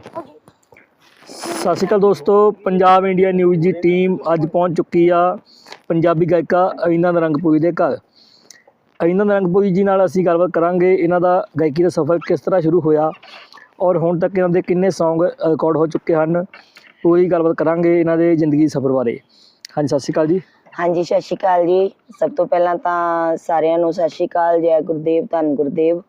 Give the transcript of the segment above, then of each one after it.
ਸਤਿ ਸ਼੍ਰੀ ਅਕਾਲ ਦੋਸਤੋ, Punjab India news ਦੀ ਟੀਮ ਅੱਜ ਪਹੁੰਚ ਚੁੱਕੀ ਆ ਪੰਜਾਬੀ ਗਾਇਕਾ ਅਇਨਾ ਨਰੰਗਪੁਰੀ ਦੇ ਘਰ। ਅਇਨਾ ਨਰੰਗਪੁਰੀ ਜੀ ਨਾਲ ਅਸੀਂ ਗੱਲਬਾਤ ਕਰਾਂਗੇ, ਇਹਨਾਂ ਦਾ ਗਾਇਕੀ ਦਾ ਸਫ਼ਰ ਕਿਸ ਤਰ੍ਹਾਂ ਸ਼ੁਰੂ ਹੋਇਆ ਔਰ ਹੁਣ ਤੱਕ ਇਹਨਾਂ ਦੇ ਕਿੰਨੇ Song ਰਿਕਾਰਡ ਹੋ ਚੁੱਕੇ ਹਨ, ਪੂਰੀ ਗੱਲਬਾਤ ਕਰਾਂਗੇ ਇਹਨਾਂ ਦੇ ਜ਼ਿੰਦਗੀ ਸਫ਼ਰ ਬਾਰੇ। ਹਾਂਜੀ, ਸਤਿ ਸ਼੍ਰੀ ਅਕਾਲ ਜੀ। ਹਾਂਜੀ, ਸਤਿ ਸ਼੍ਰੀ ਅਕਾਲ ਜੀ। ਸਭ ਤੋਂ ਪਹਿਲਾਂ ਤਾਂ ਸਾਰਿਆਂ ਨੂੰ ਸਤਿ ਸ਼੍ਰੀ ਅਕਾਲ, ਜੈ ਗੁਰਦੇਵ, ਧੰਨ ਗੁਰਦੇਵ।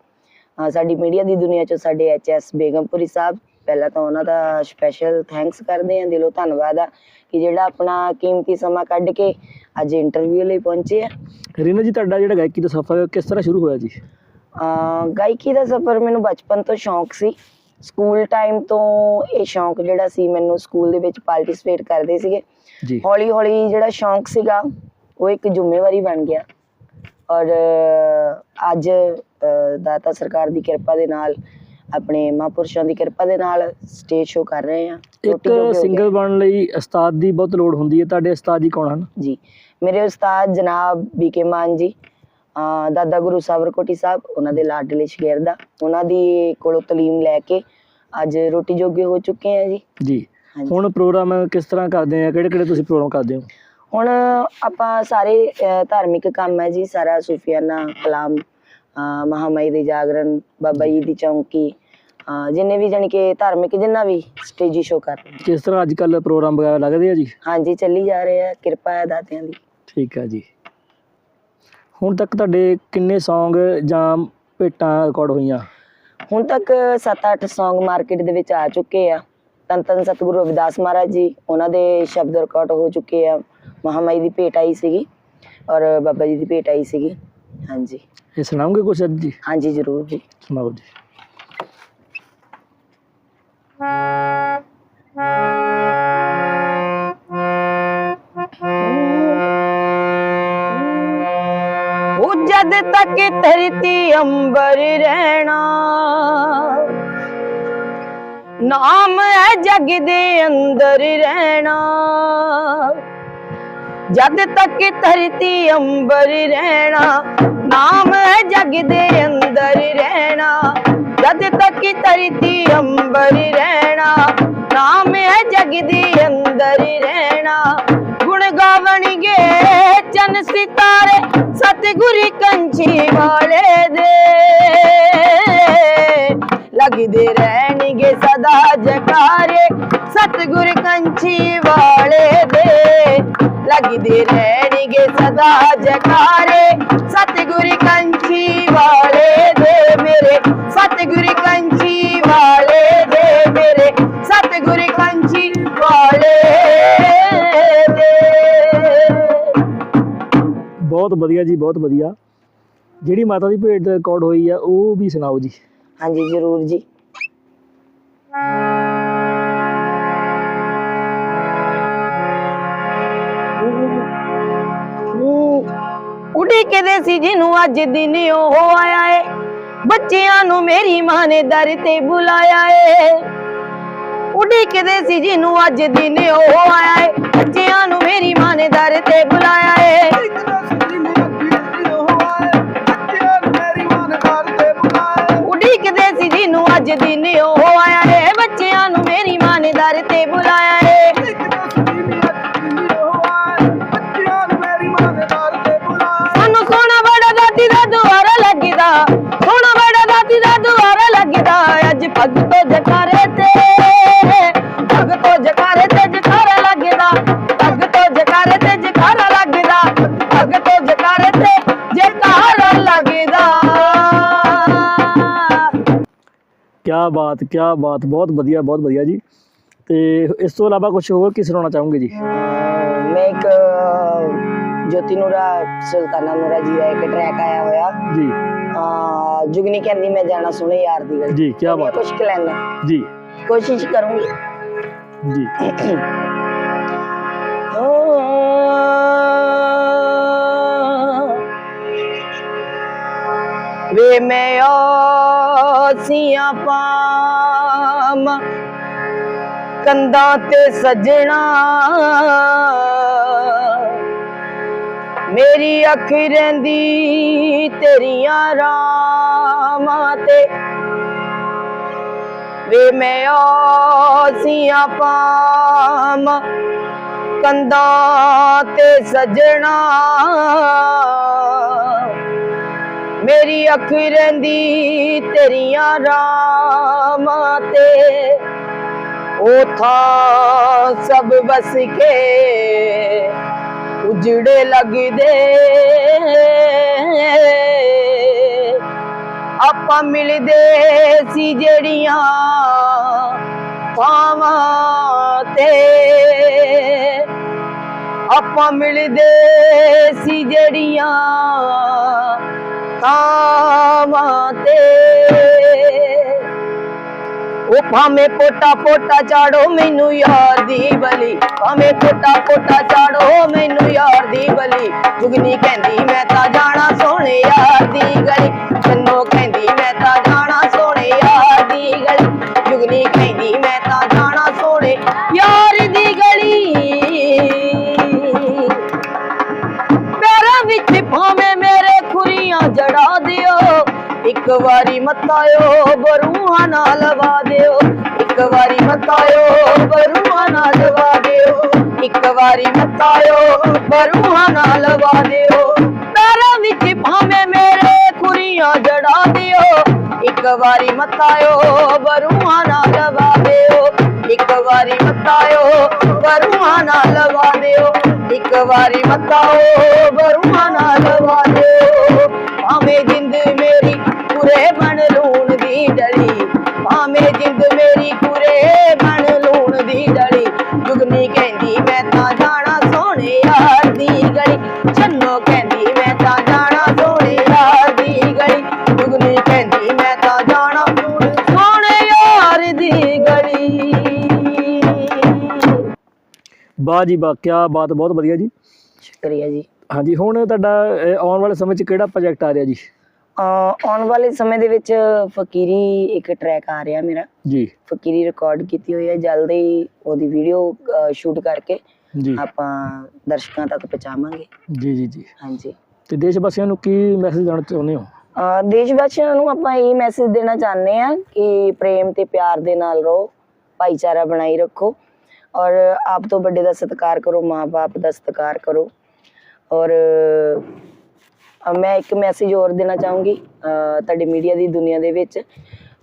ਸਾਡੀ ਮੀਡੀਆ ਦੀ ਦੁਨੀਆ 'ਚ ਸਾਡੇ ਐਚਐਸ ਬੇਗਮਪੁਰੀ ਸਾਹਿਬ ਪਹਿਲਾਂ ਤਾਂ ਉਹਨਾਂ ਦਾ ਸਪੈਸ਼ਲ ਥੈਂਕਸ ਕਰਦੇ ਹਾਂ ਦਿਲੋਂ ਧੰਨਵਾਦ ਆ ਕਿ ਜਿਹੜਾ ਆਪਣਾ ਕੀਮਤੀ ਸਮਾਂ ਕੱਢ ਕੇ ਅੱਜ ਇੰਟਰਵਿਊ ਲਈ ਪਹੁੰਚੇ ਆ। ਰੀਨਾ ਜੀ ਤੁਹਾਡਾ ਜਿਹੜਾ ਗਾਇਕੀ ਦਾ ਸਫ਼ਰ ਕਿਸ ਤਰ੍ਹਾਂ ਸ਼ੁਰੂ ਹੋਇਆ ਜੀ? ਅਹ ਗਾਇਕੀ ਦਾ ਸਫ਼ਰ ਮੈਨੂੰ ਬਚਪਨ ਤੋਂ ਸ਼ੌਂਕ ਸੀ। ਸਕੂਲ ਟਾਈਮ ਤੋਂ ਇਹ ਸ਼ੌਂਕ ਜਿਹੜਾ ਸੀ ਮੈਨੂੰ ਸਕੂਲ ਦੇ ਵਿੱਚ ਪਾਰਟਿਸਿਪੇਟ ਕਰਦੇ ਸੀਗੇ। ਜੀ। ਹੌਲੀ ਹੌਲੀ ਜਿਹੜਾ ਸ਼ੌਂਕ ਸੀਗਾ ਉਹ ਇੱਕ ਜ਼ਿੰਮੇਵਾਰੀ ਬਣ ਗਿਆ। ਔਰ ਅ, ਅੱਜ ਅ, ਦਾਤਾ ਸਰਕਾਰ ਦੀ ਕਿਰਪਾ ਦੇ ਨਾਲ ਆਪਣੇ ਮਹਾਂਪੁਰਸ਼ਾਂ ਦੀ ਕਿਰਪਾ ਦੇ ਨਾਲ ਸਟੇਜ ਸ਼ੋਅ ਕਰ ਰਹੇ ਹਾਂ। ਇੱਕ। ਸਿੰਗਰ ਬਣਨ ਲਈ ਉਸਤਾਦ ਦੀ ਬਹੁਤ ਲੋੜ ਹੁੰਦੀ ਹੈ। ਤੁਹਾਡੇ ਉਸਤਾਦ ਜੀ ਕੌਣ ਹਨ? ਜੀ ਮੇਰੇ ਉਸਤਾਦ ਜਨਾਬ ਬੀਕੇ ਮਾਨ ਜੀ ਦਾਦਾ ਗੁਰੂ ਸਾਬਰਕੋਟੀ ਸਾਹਿਬ ਉਹਨਾਂ ਦੇ ਲਾਡਲੇ ਸ਼ਗਿਰਦਾ ਉਹਨਾਂ ਦੀ ਕੋਲੋਂ ਤਾਲੀਮ ਲੈ ਕੇ ਅੱਜ ਰੋਟੀ ਜੋਗੇ ਹੋ ਚੁੱਕੇ ਆ ਜੀ। ਜੀ। ਹੁਣ ਪ੍ਰੋਗਰਾਮ ਕਿਸ ਤਰ੍ਹਾਂ ਕਰਦੇ ਆ? ਕਿਹੜੇ ਕਿਹੜੇ ਤੁਸੀਂ ਪ੍ਰੋਗਰਾਮ ਕਰਦੇ ਹੋ? ਹੁਣ ਆਪਾਂ ਸਾਰੇ ਧਾਰਮਿਕ ਕੰਮ ਹੈ ਜੀ। ਸਾਰਾ ਸੂਫੀਆਨਾ ਕਲਾਮ ਮਹਾਮਾਈ ਦੇ ਜਾਗਰਣ ਬਾਬਾ ਜੀ ਦੀ ਚੌਂਕੀ ਅ, ਜਿੰਨੇ ਵੀ ਜਾਣੀ ਕਿ ਧਾਰਮਿਕ ਜਿੰਨਾ ਵੀ ਸਟੇਜੀ ਸ਼ੋਅ ਕਰ ਰਹੇ ਕਿਸ ਤਰ੍ਹਾਂ ਅੱਜ ਕੱਲ ਪ੍ਰੋਗਰਾਮ ਵਗੈਰਾ ਲੱਗਦੇ ਆ ਜੀ? ਹਾਂਜੀ ਚੱਲੀ ਜਾ ਰਹੇ ਆ ਕਿਰਪਾ ਹੈ ਦਾਤਿਆਂ ਦੀ। ਠੀਕ ਆ ਜੀ। ਹੁਣ ਤੱਕ ਤੁਹਾਡੇ ਕਿੰਨੇ Song ਜਾਂ ਭੇਟਾਂ ਰਿਕਾਰਡ ਹੋਈਆਂ? ਹੁਣ ਤੱਕ 7-8 Song ਮਾਰਕੀਟ ਦੇ ਵਿੱਚ ਆ ਚੁੱਕੇ ਆ। ਤਨ ਤਨ ਸਤਿਗੁਰੂ ਰਵਿਦਾਸ ਮਹਾਰਾਜ ਜੀ ਉਹਨਾਂ ਦੇ ਸ਼ਬਦ ਰਿਕਾਰਡ ਹੋ ਚੁੱਕੇ ਆ। ਮਹਾਮਾਈ ਦੀ ਭੇਟ ਆਈ ਸੀਗੀ ਔਰ ਬਾਬਾ ਜੀ ਦੀ ਭੇਟ ਆਈ ਸੀਗੀ। ਹਾਂਜੀ। ਇਹ ਸੁਣਾਓਗੇ ਕੁਛ ਅੱਜ ਜੀ? ਹਾਂਜੀ ਜ਼ਰੂਰ ਜੀ। ਸੁਣਾਓ ਜੀ। ਉਹ ਜਦ ਤੱਕ ਧਰਤੀ ਅੰਬਰ ਰਹਿਣਾ। ਨਾਮ ਹੈ ਜਗ ਦੇ ਅੰਦਰ ਰਹਿਣਾ। ਜਦ ਤੱਕ ਧਰਤੀ ਅੰਬਰ ਰਹਿਣਾ, ਨਾਮ ਹੈ ਜਗ ਦੇ ਅੰਦਰ ਰਹਿਣਾ। ਜਦ ਤੱਕ ਧਰਤੀ ਅੰਬਰ ਰਹਿਣਾ, ਨਾਮ ਹੈ ਜਗ ਦੇ ਅੰਦਰ ਰਹਿਣਾ। ਗੁਣ ਗਾਵਣਗੇ ਚੰਨ ਸਿਤਾਰੇ ਸਤਿਗੁਰੀ ਕੰਚੀ ਵਾਲੇ ਦੇ ਲੱਗਦੇ ਰਹਿਣਗੇ ਸਦਾ ਜਕਾਰੇ। ਸਤਿਗੁਰ ਕੰਚੀ ਵਾਲੇ ਦੇ ਲੱਗਦੇ ਰਹਿਣਗੇ ਸਦਾ ਜਕਾਰੇ। ਸਤਿਗੁਰ ਕੰਚੀ ਵਾਲੇ ਦੇ ਮੇਰੇ, ਸਤਿਗੁਰ ਕੰਚੀ ਵਾਲੇ ਦੇ ਮੇਰੇ, ਸਤਿਗੁਰ ਕੰਚੀ ਵਾਲੇ ਦੇ। ਬਹੁਤ ਵਧੀਆ ਜੀ ਬਹੁਤ ਵਧੀਆ। ਜਿਹੜੀ ਮਾਤਾ ਦੀ ਭੇਟ ਰਿਕਾਰਡ ਹੋਈ ਆ ਉਹ ਵੀ ਸੁਣਾਓ ਜੀ। ਹਾਂਜੀ ਜ਼ਰੂਰ ਜੀ। ਉਡੀਕਦੇ ਸੀ ਜਿਹਨੂੰ ਅੱਜ ਦਿਨ ਉਹ ਆਇਆ ਏ। ਬੱਚਿਆਂ ਨੂੰ ਮੇਰੀ ਮਾਂ ਨੇ ਦਰ ਤੇ ਬੁਲਾਇਆ ਏ। ਉਡੀਕਦੇ ਸੀ ਜਿਹਨੂੰ ਅੱਜ ਦਿਨ ਉਹ ਆਇਆ ਏ। ਬੱਚਿਆਂ ਨੂੰ ਮੇਰੀ ਮਾਂ ਨੇ ਦਰ ਤੇ ਬੁਲਾਇਆ ਏ। ਉਡੀਕਦੇ ਸੀ ਜਿਹਨੂੰ ਅੱਜ ਦਿਨ ਉਹ ਆਇਆ ਏ ਬੱਚਿਆਂ ਨੂੰ ਮੇਰੀ ਮਾਂ ਨੇ ਦਰ ਤੇ ਬੁਲਾਇਆ ਏ ਸਾਨੂੰ ਸੋਹਣਾ ਬੜਾ ਦਾਦੀ ਦਾ ਦੁਆਰਾ ਲੱਗਦਾ। ਸੋਹਣਾ ਬੜਾ ਦਾਦੀ ਦਾ ਦੁਆਰਾ ਲੱਗਦਾ। ਅੱਜ ਪੱਗ ਤੋਂ ਜਕਾਰੇ ਤੇ ਬਾਤ ਕੀ ਬਾਤ ਬਹੁਤ ਵਧੀਆ ਬਹੁਤ ਵਧੀਆ ਜੀ। ਤੇ ਇਸ ਤੋਂ ਇਲਾਵਾ ਕੁਝ ਹੋਰ ਕੀ ਸੁਣਾਉਣਾ ਚਾਹੋਗੇ ਜੀ? ਮੈਂ ਇੱਕ ਜੋਤੀ ਨੂਰਾ ਸੁਲਤਾਨਾ ਨੂਰਾ ਜੀ ਦਾ ਇੱਕ ਟਰੈਕ ਆਇਆ ਹੋਇਆ। ਜੀ। ਆ ਜੁਗਨੀ ਕਹਿੰਦੀ ਮੈਂ ਜਾਣਾ ਸੁਣੇ ਯਾਰ ਦੀ ਗਲੀ। ਜੀ ਕੀ ਬਾਤ। ਕੁਝ ਲੈਣਾ ਜੀ। ਕੋਸ਼ਿਸ਼ ਕਰੂੰਗੀ। ਜੀ। ਵੇ ਮੈਂ ਆਸੀਆਂ ਪਾਮ ਕੰਦਾਂ ਤੇ ਸਜਣਾ। ਮੇਰੀ ਅੱਖ ਰਹਿੰਦੀ ਤੇਰੀਆਂ ਰਾਮਾਂ ਤੇ। ਵੇ ਮੈਂ ਆਸੀਆਂ ਪਾਮ ਕੰਦਾਂ ਤੇ ਸਜਣਾ। ਅੱਖ ਰਹਿੰਦੀ ਤੇਰੀਆਂ ਰਾਮਾਂ ਤੇ। ਉਹ ਥਾਂ ਸਭ ਵਸ ਕੇ ਉਜੜੇ ਲੱਗਦੇ। ਆਪਾਂ ਮਿਲਦੇ ਸੀ ਜਿਹੜੀਆਂ ਥਾਵਾਂ ਤੇ। ਆਪਾਂ ਮਿਲਦੇ ਸੀ ਜਿਹੜੀਆਂ ਥਾਵਾਂ ਤੇ ਉਹ ਭਾਵੇਂ ਪੋਟਾ ਪੋਟਾ ਚਾੜੋ, ਮੈਨੂੰ ਯਾਰ ਦੀ ਬਲੀ। ਭਾਵੇਂ ਪੋਟਾ ਪੋਟਾ ਚਾੜੋ, ਮੈਨੂੰ ਯਾਰ ਦੀ ਬਲੀ। ਜੁਗਨੀ ਕਹਿੰਦੀ, ਮੈਂ ਤਾਂ ਜਾਣਾ ਸੋਹਣੇ ਯਾਰ ਦੀ ਗਲੀ। ਵਾਰੀ ਮਤਾਇਓ ਬਰੂਹਾਂ ਨਾਲ ਲਵਾ ਦਿਓ ਇੱਕ ਵਾਰੀ ਮਤਾਇਓ ਬਰੂਹਾਂ ਨਾਲ ਲਵਾ ਦਿਓ ਇੱਕ ਵਾਰੀ ਮਤਾਇਓ ਬਰੂਹਾਂ ਨਾਲ ਲਵਾ ਦਿਓ ਪੈਰਾਂ ਵਿੱਚ ਭਾਵੇਂ ਮੇਰੇ ਖੁਰੀਆਂ ਜੜਾ ਦਿਓ ਇੱਕ ਵਾਰੀ ਮਤਾਇਓ ਬਰੂਹਾਂ ਨਾਲ ਲਵਾ ਦਿਓ ਇੱਕ ਵਾਰੀ ਮਤਾਇਓ ਬਰੂਹਾਂ ਨਾਲ ਲਵਾ ਦਿਓ ਇੱਕ ਵਾਰੀ ਮਤਾਓ ਬਰੂਹਾਂ ਨਾਲ ਲਵਾ ਦੀ ਡਲੀ। ਭਾਵੇਂ ਜਿੰਦ ਮੇਰੀ ਕੁਰੇ ਬਣ ਲੂਣ ਦੀ ਡਲੀ। ਜੁਗਨੀ ਕਹਿੰਦੀ ਮੈਂ ਤਾਂ ਜਾਣਾ ਸੋਹਣੇ ਯਾਰ ਦੀ ਗਲੀ। ਚੰਨੋ ਕਹਿੰਦੀ ਮੈਂ ਤਾਂ ਜਾਣਾ ਸੋਹਣੇ ਯਾਰ ਦੀ ਗਲੀ। ਜੁਗਨੀ ਕਹਿੰਦੀ ਮੈਂ ਤਾਂ ਜਾਣਾ ਸੋਹਣੇ ਯਾਰ ਦੀ ਗਲੀ। ਵਾਹ ਜੀ ਵਾਹ ਕਿਆ ਬਾਤ ਬਹੁਤ ਵਧੀਆ ਜੀ। ਸ਼ੁਕਰੀਆ ਜੀ। ਹਾਂਜੀ ਹੁਣ ਤੁਹਾਡਾ ਅਹ, ਆਉਣ ਵਾਲੇ ਸਮੇਂ 'ਚ ਕਿਹੜਾ ਪ੍ਰੋਜੈਕਟ ਆ ਰਿਹਾ ਜੀ? ਆਉਣ ਵਾਲੇ ਸਮੇਂ ਦੇ ਵਿੱਚ ਫਕੀਰੀ ਇੱਕ ਟਰੈਕ ਆ ਰਿਹਾ ਮੇਰਾ। ਜੀ। ਫਕੀਰੀ ਰਿਕਾਰਡ ਕੀਤੀ ਹੋਈ ਹੈ ਜਲਦੀ ਉਹਦੀ ਵੀਡੀਓ ਸ਼ੂਟ ਕਰਕੇ ਜੀ। ਆਪਾਂ ਦਰਸ਼ਕਾਂ ਤੱਕ ਪਹੁੰਚਾਵਾਂਗੇ। ਜੀ ਜੀ ਜੀ। ਹਾਂਜੀ। ਤੇ ਦੇਸ਼ ਵਾਸੀਆਂ ਨੂੰ ਕੀ ਮੈਸੇਜ ਦੇਣਾ ਚਾਹੁੰਦੇ ਹੋ? ਦੇਸ਼ ਵਾਸੀਆਂ ਨੂੰ ਆਪਾਂ ਇਹ ਮੈਸੇਜ ਦੇਣਾ ਚਾਹੁੰਦੇ ਆ ਕਿ ਪ੍ਰੇਮ ਤੇ ਪਿਆਰ ਦੇ ਨਾਲ ਰਹੋ ਭਾਈਚਾਰਾ ਬਣਾਈ ਰੱਖੋ ਔਰ ਆਪ ਤੋਂ ਵੱਡੇ ਦਾ ਸਤਿਕਾਰ ਕਰੋ ਮਾਪੇ ਦਾ ਸਤਿਕਾਰ ਕਰੋ ਔਰ ਮੈਂ ਇੱਕ ਮੈਸੇਜ ਹੋਰ ਦੇਣਾ ਚਾਹੂੰਗੀ, ਅਹ ਤੁਹਾਡੇ ਮੀਡੀਆ ਦੀ ਦੁਨੀਆ ਦੇ ਵਿੱਚ,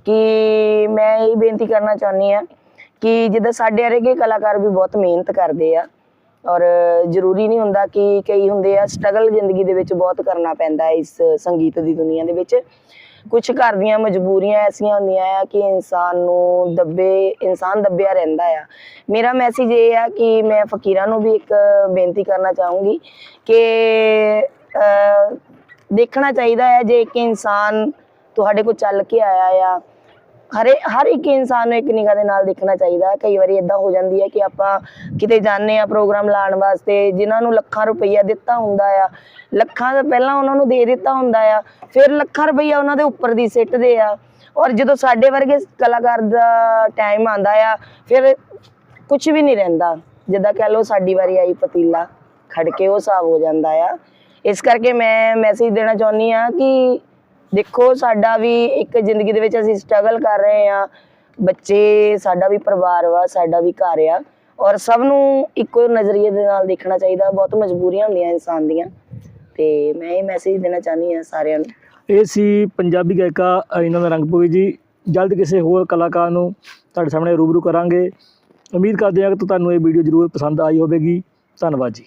ਕਿ ਮੈਂ ਇਹ ਬੇਨਤੀ ਕਰਨਾ ਚਾਹੁੰਦੀ ਆ ਕਿ ਜਿੱਦਾਂ ਸਾਡੇ ਵਰਗੇ ਕਲਾਕਾਰ ਵੀ ਬਹੁਤ ਮਿਹਨਤ ਕਰਦੇ ਆ, ਔਰ ਜ਼ਰੂਰੀ ਨਹੀਂ ਹੁੰਦਾ ਕਿ ਕਈ ਹੁੰਦੇ ਆ ਸਟਰਗਲ ਜ਼ਿੰਦਗੀ ਦੇ ਵਿੱਚ ਬਹੁਤ ਕਰਨਾ ਪੈਂਦਾ ਇਸ ਸੰਗੀਤ ਦੀ ਦੁਨੀਆ ਦੇ ਵਿੱਚ। ਕੁਝ ਘਰ ਦੀਆਂ ਮਜਬੂਰੀਆਂ ਐਸੀਆਂ ਹੁੰਦੀਆਂ ਆ ਕਿ ਇਨਸਾਨ ਨੂੰ ਦੱਬੇ, ਇਨਸਾਨ ਦੱਬਿਆ ਰਹਿੰਦਾ ਆ। ਮੇਰਾ ਮੈਸੇਜ ਇਹ ਆ ਕਿ ਮੈਂ ਫਕੀਰਾਂ ਨੂੰ ਵੀ ਇੱਕ ਬੇਨਤੀ ਕਰਨਾ ਚਾਹੂੰਗੀ ਕਿ ਦੇਖਣਾ ਚਾਹੀਦਾ ਹੈ ਜੇ ਇੱਕ ਇਨਸਾਨ ਤੁਹਾਡੇ ਕੋਲ ਚੱਲ ਕੇ ਆਇਆ ਆ। ਹਰੇ, ਹਰ ਇੱਕ ਇਨਸਾਨ ਨੂੰ ਇੱਕ ਨਿਗਾਹ ਦੇ ਨਾਲ ਦੇਖਣਾ ਚਾਹੀਦਾ। ਕਈ ਵਾਰੀ ਇਦਾਂ ਹੋ ਜਾਂਦੀ ਹੈ ਕਿ ਆਪਾਂ ਕਿਤੇ ਜਾਂਦੇ ਆ ਪ੍ਰੋਗਰਾਮ ਲਾਉਣ ਵਾਸਤੇ, ਜਿਨ੍ਹਾਂ ਨੂੰ ਲੱਖਾਂ ਰੁਪਈਆ ਦਿੱਤਾ ਹੁੰਦਾ ਆ। ਲੱਖਾਂ ਦਾ ਪਹਿਲਾਂ ਉਹਨਾਂ ਨੂੰ ਦੇ ਦਿੱਤਾ ਹੁੰਦਾ ਆ, ਫਿਰ ਲੱਖਾਂ ਰੁਪਈਆ ਉਹਨਾਂ ਦੇ ਉੱਪਰ ਦੀ ਸਿੱਟਦੇ ਆ। ਔਰ ਜਦੋਂ ਸਾਡੇ ਵਰਗੇ ਕਲਾਕਾਰ ਦਾ ਟਾਈਮ ਆਂਦਾ ਆ, ਫਿਰ ਕੁਝ ਵੀ ਨਹੀਂ ਰਹਿੰਦਾ। ਜਿੱਦਾਂ ਕਹਿ ਲਓ ਸਾਡੀ ਵਾਰੀ ਆਈ, ਪਤੀਲਾ ਖੜ ਕੇ ਉਹ ਹਿਸਾਬ ਹੋ ਜਾਂਦਾ ਆ। ਇਸ ਕਰਕੇ ਮੈਂ ਮੈਸੇਜ ਦੇਣਾ ਚਾਹੁੰਦੀ ਆ ਕਿ ਦੇਖੋ, ਸਾਡਾ ਵੀ ਇੱਕ ਜ਼ਿੰਦਗੀ ਦੇ ਵਿੱਚ ਅਸੀਂ ਸਟਰਗਲ ਕਰ ਰਹੇ ਆ ਬੱਚੇ, ਸਾਡਾ ਵੀ ਪਰਿਵਾਰ ਵਾ, ਸਾਡਾ ਵੀ ਘਰ ਆ। ਔਰ ਸਭ ਨੂੰ ਇੱਕੋ ਨਜ਼ਰੀਏ ਦੇ ਨਾਲ ਦੇਖਣਾ ਚਾਹੀਦਾ। ਬਹੁਤ ਮਜਬੂਰੀਆਂ ਹੁੰਦੀਆਂ ਇਨਸਾਨ ਦੀਆਂ। ਤੇ ਮੈਂ ਇਹ ਮੈਸੇਜ ਦੇਣਾ ਚਾਹੁੰਦੀ ਆ ਸਾਰਿਆਂ ਨੂੰ। ਇਹ ਸੀ ਪੰਜਾਬੀ ਗਾਇਕਾ ਇਹਨਾਂ ਦਾ ਰੰਗਪੁਰੀ ਜੀ। ਜਲਦ ਕਿਸੇ ਹੋਰ ਕਲਾਕਾਰ ਨੂੰ ਤੁਹਾਡੇ ਸਾਹਮਣੇ ਰੂਬਰੂ ਕਰਾਂਗੇ। ਉਮੀਦ ਕਰਦੇ ਹਾਂ ਕਿ ਤੁਹਾਨੂੰ ਇਹ ਵੀਡੀਓ ਜ਼ਰੂਰ ਪਸੰਦ ਆਈ ਹੋਵੇਗੀ। ਧੰਨਵਾਦ ਜੀ।